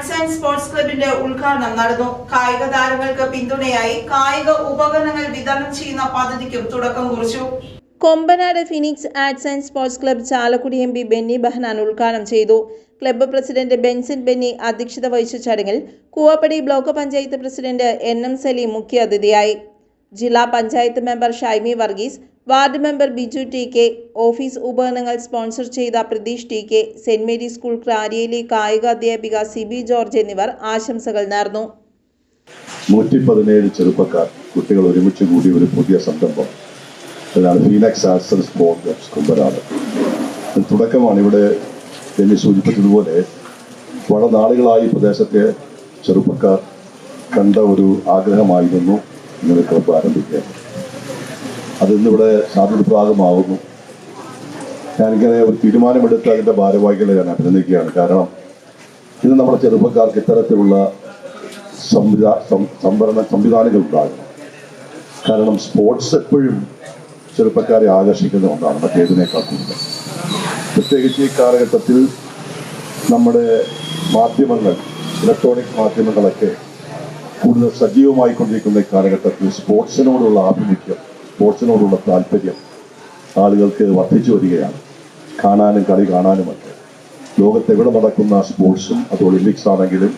Arts and sports ക്ലബിന്റെ ഉദ്ഘാടനം നടന്നു. കായിക താരങ്ങൾക്ക് പിന്തുണയായി കായിക ഉപകരണങ്ങൾ വിതരണം ചെയ്യുന്ന പദ്ധതിക്കും തുടക്കം കുറിച്ചു. Kombanad phoenix arts and sports club Chalakudy M P Benny Behanan ഉദ്ഘാടനം ചെയ്തു. ക്ലബ്ബ് പ്രസിഡന്റ് ബെൻസിൻ ബെന്നി അധ്യക്ഷത വഹിച്ച ചടങ്ങിൽ Koovappady block panchayat president N M Saleem മുഖ്യാതിഥിയായി. ജില്ലാ panchayat member Shaimi Varghese ward member Biju T K office ഉപകരണങ്ങൾ സ്പോൺസർ ചെയ്ത Pratheesh T K saint Mary school ക്രാരിയയിലെ കായിക അധ്യാപിക സിബി ജോർജ് എന്നിവർ ആശംസകൾ നേർന്നു. നൂറ്റി പതിനേഴ് ചെറുപ്പക്കാർ കുട്ടികൾ ഒരുമിച്ച് കൂടി ഒരു പുതിയ സംരംഭം. തുടക്കമാണ് ഇവിടെ എന്നെ സൂചിപ്പിച്ചതുപോലെ വളരെ നാളുകളായി പ്രദേശത്തെ ചെറുപ്പക്കാർ കണ്ട ഒരു ആഗ്രഹമായിരുന്നു. ഇങ്ങനെ ക്ലബ്ബ് അതിന്നിവിടെ സാധ്യതപ്രാഗമാവുന്നു ഞാനിങ്ങനെ ഒരു തീരുമാനമെടുത്ത് അതിന്റെ ഭാരവാഹികളെ ഞാൻ അഭിനന്ദിക്കുകയാണ്. കാരണം ഇത് നമ്മുടെ ചെറുപ്പക്കാർക്ക് ഇത്തരത്തിലുള്ള സംവിധാ സം- സംവിധാനങ്ങൾ ഉണ്ടാകും കാരണം സ്പോർട്സ് എപ്പോഴും ചെറുപ്പക്കാരെ ആകർഷിക്കുന്ന ഒന്നാണ് മറ്റേതിനേക്കാൾ കൂടുതൽ. പ്രത്യേകിച്ച് ഈ കാലഘട്ടത്തിൽ നമ്മുടെ മാധ്യമങ്ങൾ ഇലക്ട്രോണിക് മാധ്യമങ്ങളൊക്കെ കൂടുതൽ സജീവമായിക്കൊണ്ടിരിക്കുന്ന ഈ കാലഘട്ടത്തിൽ സ്പോർട്സിനോടുള്ള ആഭിമുഖ്യം സ്പോർട്സിനോടുള്ള താല്പര്യം ആളുകൾക്ക് വർദ്ധിച്ചു വരികയാണ്. കാണാനും കളി കാണാനുമൊക്കെ. ലോകത്ത് എവിടെ നടക്കുന്ന സ്പോർട്സും അത് ഒളിമ്പിക്സ് ആണെങ്കിലും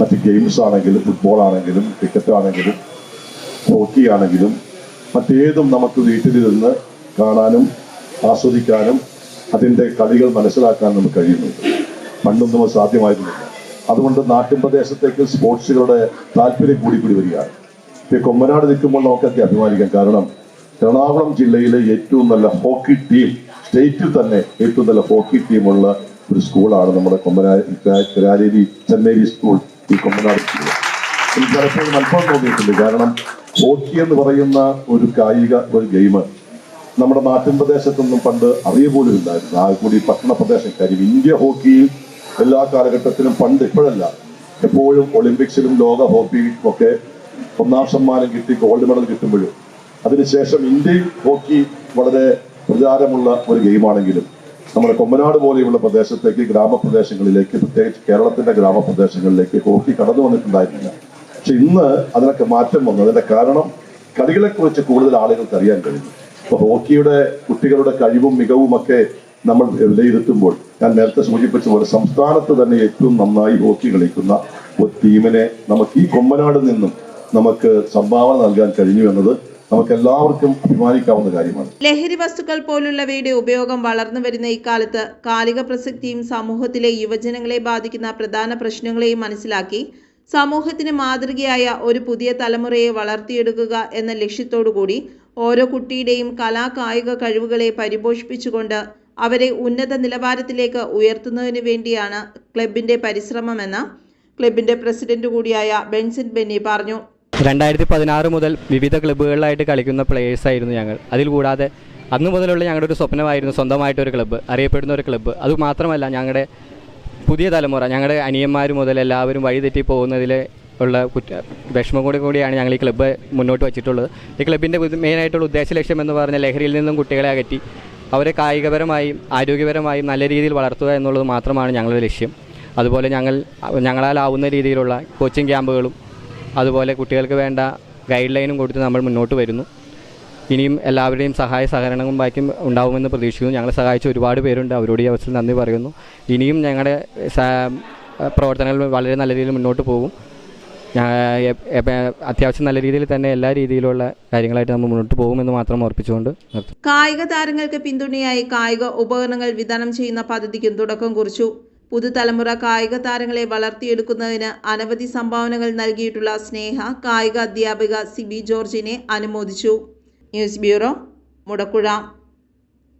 മറ്റ് ഗെയിംസ് ആണെങ്കിലും ഫുട്ബോൾ ആണെങ്കിലും ക്രിക്കറ്റ് ആണെങ്കിലും ഹോക്കി ആണെങ്കിലും മറ്റേതും നമുക്ക് വീട്ടിലിരുന്ന് കാണാനും ആസ്വദിക്കാനും അതിന്റെ കളികൾ മനസ്സിലാക്കാൻ നമുക്ക് കഴിയുന്നുണ്ട്. പണ്ടൊന്നും സാധ്യമായിരുന്നില്ല. അതുകൊണ്ട് നാട്ടിൻ പ്രദേശത്തേക്ക് സ്പോർട്സുകളുടെ താല്പര്യം കൂടി കൂടി വരികയാണ്. കൊമ്പനാട് നിൽക്കുമ്പോൾ നമുക്കൊക്കെ അഭിമാനിക്കാം. കാരണം എറണാകുളം ജില്ലയിലെ ഏറ്റവും നല്ല ഹോക്കി ടീം സ്റ്റേറ്റിൽ തന്നെ ഏറ്റവും നല്ല ഹോക്കി ടീമുള്ള ഒരു സ്കൂളാണ് നമ്മുടെ കൊമ്പനാരി ചെന്നേരി സ്കൂൾ ഈ കൊമ്പനാട് സ്കൂൾ. എനിക്ക് പലപ്പോഴും അല്പം തോന്നിയിട്ടുണ്ട്. കാരണം ഹോക്കി എന്ന് പറയുന്ന ഒരു കായിക ഒരു ഗെയിം നമ്മുടെ നാട്ടിൻ പ്രദേശത്തൊന്നും പണ്ട് അറിയ പോലും ഇല്ലായിരുന്നു. ആ കൂടി പട്ടണ പ്രദേശം കാര്യം. ഇന്ത്യ ഹോക്കിയിൽ എല്ലാ കാലഘട്ടത്തിലും പണ്ട് ഇപ്പോഴല്ല. എപ്പോഴും ഒളിമ്പിക്സിലും ലോക ഹോക്കിയിലും ഒക്കെ ഒന്നാം സമ്മാനം കിട്ടി ഗോൾഡ് മെഡൽ കിട്ടുമ്പോഴും അതിനുശേഷം ഇന്ത്യയിൽ ഹോക്കി വളരെ പ്രചാരമുള്ള ഒരു ഗെയിമാണെങ്കിലും നമ്മുടെ കൊമ്പനാട് പോലെയുള്ള പ്രദേശത്തേക്ക് ഗ്രാമപ്രദേശങ്ങളിലേക്ക് പ്രത്യേകിച്ച് കേരളത്തിന്റെ ഗ്രാമപ്രദേശങ്ങളിലേക്ക് ഹോക്കി കടന്നു വന്നിട്ടുണ്ടായിരുന്നില്ല. പക്ഷെ ഇന്ന് അതിനൊക്കെ മാറ്റം വന്നു. അതിന്റെ കാരണം കളികളെക്കുറിച്ച് കൂടുതൽ ആളുകൾക്ക് അറിയാൻ കഴിഞ്ഞു അപ്പൊ ഹോക്കിയുടെ കുട്ടികളുടെ കഴിവും മികവും ഒക്കെ നമ്മൾ വിലയിരുത്തുമ്പോൾ ഞാൻ നേരത്തെ സൂചിപ്പിച്ച പോലെ സംസ്ഥാനത്ത് തന്നെ ഏറ്റവും നന്നായി ഹോക്കി കളിക്കുന്ന ഒരു ടീമിനെ നമുക്ക് ഈ കൊമ്പനാട് നിന്നും നമുക്ക് സംഭാവന നൽകാൻ കഴിഞ്ഞു എന്നത് നമുക്ക് എല്ലാവർക്കും അഭിമാനിക്കാവുന്ന കാര്യമാണ്. ലഹരി വസ്തുക്കൾ പോലുള്ളവയുടെ ഉപയോഗം വളർന്നു വരുന്ന ഇക്കാലത്ത് കാലിക പ്രസക്തിയും സമൂഹത്തിലെ യുവജനങ്ങളെ ബാധിക്കുന്ന പ്രധാന പ്രശ്നങ്ങളെയും മനസ്സിലാക്കി സമൂഹത്തിന് മാതൃകയായ ഒരു പുതിയ തലമുറയെ വളർത്തിയെടുക്കുക എന്ന ലക്ഷ്യത്തോടുകൂടി ഓരോ കുട്ടിയുടെയും കലാകായിക കഴിവുകളെ പരിപോഷിപ്പിച്ചുകൊണ്ട് അവരെ ഉന്നത നിലവാരത്തിലേക്ക് ഉയർത്തുന്നതിന് വേണ്ടിയാണ് ക്ലബിന്റെ പരിശ്രമമെന്ന് ക്ലബിന്റെ പ്രസിഡന്റ് കൂടിയായ ബെൻസിൻ ബെന്നി പറഞ്ഞു. രണ്ടായിരത്തി പതിനാറ് മുതൽ വിവിധ ക്ലബ്ബുകളിലായിട്ട് കളിക്കുന്ന പ്ലേയേഴ്സ് ആയിരുന്നു ഞങ്ങൾ. അതിൽ കൂടാതെ അന്ന് മുതലുള്ള ഞങ്ങളുടെ ഒരു സ്വപ്നമായിരുന്നു സ്വന്തമായിട്ടൊരു ക്ലബ്ബ് അറിയപ്പെടുന്ന ഒരു ക്ലബ്ബ്. അത് മാത്രമല്ല ഞങ്ങളുടെ പുതിയ തലമുറ ഞങ്ങളുടെ അനിയന്മാർ മുതൽ എല്ലാവരും വഴിതെറ്റി പോകുന്നതിൽ ഉള്ള കുറ്റ വിഷമം കൂടി കൂടിയാണ് ഞങ്ങൾ ഈ ക്ലബ്ബ് മുന്നോട്ട് വച്ചിട്ടുള്ളത്. ഈ ക്ലബിന്റെ മെയിനായിട്ടുള്ള ഉദ്ദേശ ലക്ഷ്യം എന്ന് പറഞ്ഞാൽ ലഹരിയിൽ നിന്നും കുട്ടികളെ അകറ്റി അവരെ കായികപരമായും ആരോഗ്യപരമായും നല്ല രീതിയിൽ വളർത്തുക എന്നുള്ളത് മാത്രമാണ് ഞങ്ങളുടെ ലക്ഷ്യം. അതുപോലെ ഞങ്ങൾ ഞങ്ങളാലാവുന്ന രീതിയിലുള്ള കോച്ചിങ് ക്യാമ്പുകളും അതുപോലെ കുട്ടികൾക്ക് വേണ്ട ഗൈഡ് ലൈനും കൊടുത്ത് നമ്മൾ മുന്നോട്ട് വരുന്നു. ഇനിയും എല്ലാവരുടെയും സഹായ സഹകരണവും ബാക്കി ഉണ്ടാവുമെന്ന് പ്രതീക്ഷിക്കുന്നു. ഞങ്ങളെ സഹായിച്ച ഒരുപാട് പേരുണ്ട്. അവരോട് ഈ അവസരത്തിൽ നന്ദി പറയുന്നു. ഇനിയും ഞങ്ങളുടെ പ്രവർത്തനങ്ങൾ വളരെ നല്ല രീതിയിൽ മുന്നോട്ട് പോകും. അത്യാവശ്യം നല്ല രീതിയിൽ തന്നെ എല്ലാ രീതിയിലുള്ള കാര്യങ്ങളായിട്ട് നമ്മൾ മുന്നോട്ട് പോകുമെന്ന് മാത്രം നിർത്തുന്നു. കായിക താരങ്ങൾക്ക് പിന്തുണയായി കായിക ഉപകരണങ്ങൾ വിതരണം ചെയ്യുന്ന പദ്ധതിക്കും തുടക്കം കുറിച്ചു. പുതുതലമുറ കായിക താരങ്ങളെ വളർത്തിയെടുക്കുന്നതിന് അനവധി സംഭാവനകൾ നൽകിയിട്ടുള്ള സ്നേഹ കായിക അധ്യാപിക സിബി ജോർജിനെ അനുമോദിച്ചു. News bureau Mudakkuzha.